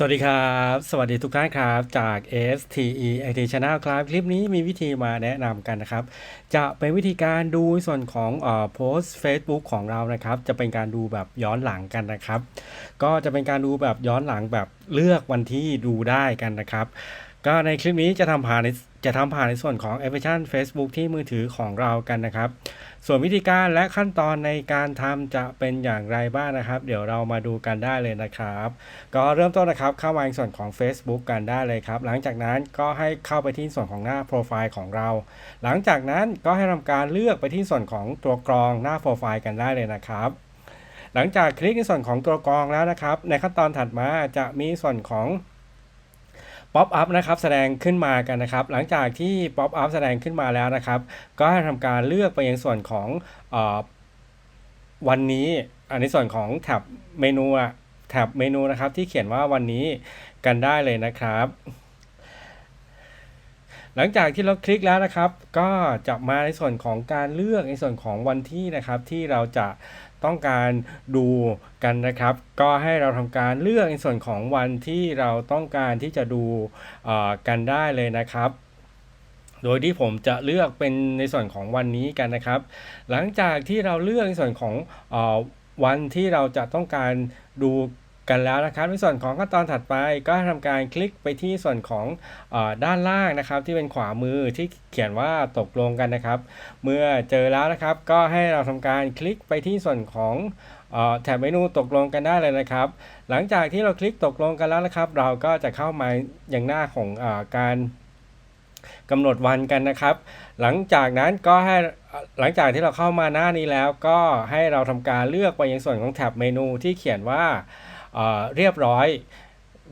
สวัสดีครับ สวัสดีทุกท่านครับจาก STE IT Channel ครับ คลิปนี้มีวิธีมาแนะนำกันนะครับ จะเป็นวิธีการดูส่วนของเอ่อโพสต์ Facebook ของเรานะครับ จะเป็นการดูแบบย้อนหลังกันนะครับ ก็จะเป็นการดูแบบย้อนหลังแบบเลือกวันที่ดูได้กันนะครับ ก็ในคลิปนี้จะทำผ่านในจะทำผ่านในส่วนของแอปพลิเคชัน Facebook ที่มือถือของเรากันนะครับ ส่วนวิธีการและขั้นตอนในการทำจะเป็นอย่างไรบ้างนะครับ เดี๋ยวเรามาดูกันได้เลยนะครับ ก็เริ่มต้นนะครับเข้ามาในส่วนของ Facebook กันได้เลยครับ หลังจากนั้นก็ให้เข้าไปที่ส่วนของหน้าโปรไฟล์ของเรา หลังจากนั้นก็ให้ทำการเลือกไปที่ส่วนของตัวกรองหน้าโปรไฟล์กันได้เลยนะครับหลังจากคลิกในส่วนของตัวกรองแล้วนะครับ ในขั้นตอนถัดมาจะมีส่วนของ ป๊อปอัพนะครับแสดงขึ้นมากันนะครับ หลังจากที่ป๊อปอัพแสดงขึ้นมาแล้วนะครับ ก็ให้ทำการเลือกไปยังส่วนของอวันนี้อันนี้ส่วนของแท็บเมนูอะแท็บเมนูนะครับ ที่เขียนว่าวันนี้กันได้เลยนะครับ หลังจากที่เราคลิกแล้วนะครับ ก็จะมาในส่วนของการเลือกในส่วนของวันที่นะครับที่เราจะ ต้องการดูกันนะครับ ก็ให้เราทำการเลือกในส่วนของวันที่เราต้องการที่จะดูเอ่อกันได้เลยนะครับโดยที่ผมจะเลือกเป็นในส่วนของวันนี้กันนะครับ หลังจากที่เราเลือกในส่วนของเออวันที่เราจะต้องการดู กันแล้วนะครับ ในส่วนของขั้นตอนถัดไปก็ทำการคลิกไปที่ส่วนของอด้านล่างนะครับ ที่เป็นขวามือที่เขียนว่าตกลงกันนะครับ เมื่อเจอแล้วนะครับ ก็ให้เราทำการคลิกไปที่ส่วนของแถบเมนูตกลงกันได้เลยนะครับ หลังจากที่เราคลิกตกลงกันแล้วนะครับ เราก็จะเข้ามาอย่างหน้าของออการกำหนดวันกันนะครับ หลังจากนั้นก็ให้หลังจากที่เราเข้ามาหน้านี้แล้วก็ให้เราทำการเลือกไปยังส่วนของแท็บเมนูที่เขียนว่า เรียบร้อย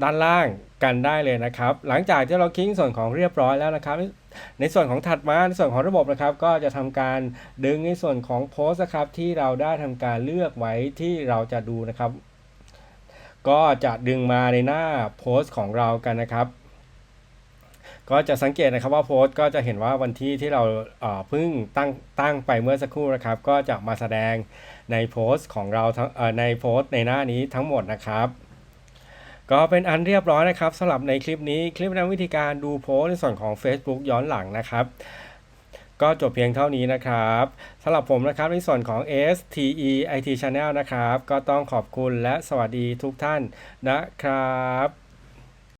ด้านล่างกันได้เลยนะครับ หลังจากที่เราคลิกส่วนของเรียบร้อยแล้วนะครับ ในส่วนของถัดมาในส่วนของระบบนะครับ ก็จะทำการดึงในส่วนของโพสต์นะครับ ที่เราได้ทำการเลือกไว้ที่เราจะดูนะครับ ก็จะดึงมาในหน้าโพสต์ของเรากันนะครับ ก็จะสังเกตนะครับว่าโพสต์ก็จะเห็นว่าวันที่ที่เราเพิ่งตั้งตั้งไปเมื่อสักครู่นะครับ ก็จะมาแสดงในโพสต์ของเราทั้งในโพสต์ในหน้านี้ทั้งหมดนะครับ ก็เป็นอันเรียบร้อยนะครับสำหรับในคลิปนี้คลิปนะวิธีการดูโพสต์ในส่วนของ Facebook ย้อนหลังนะครับ ก็จบเพียงเท่านี้นะครับสำหรับผมนะครับในส่วนของ STE IT Channel นะครับ ก็ต้องขอบคุณและสวัสดีทุกท่านนะครับ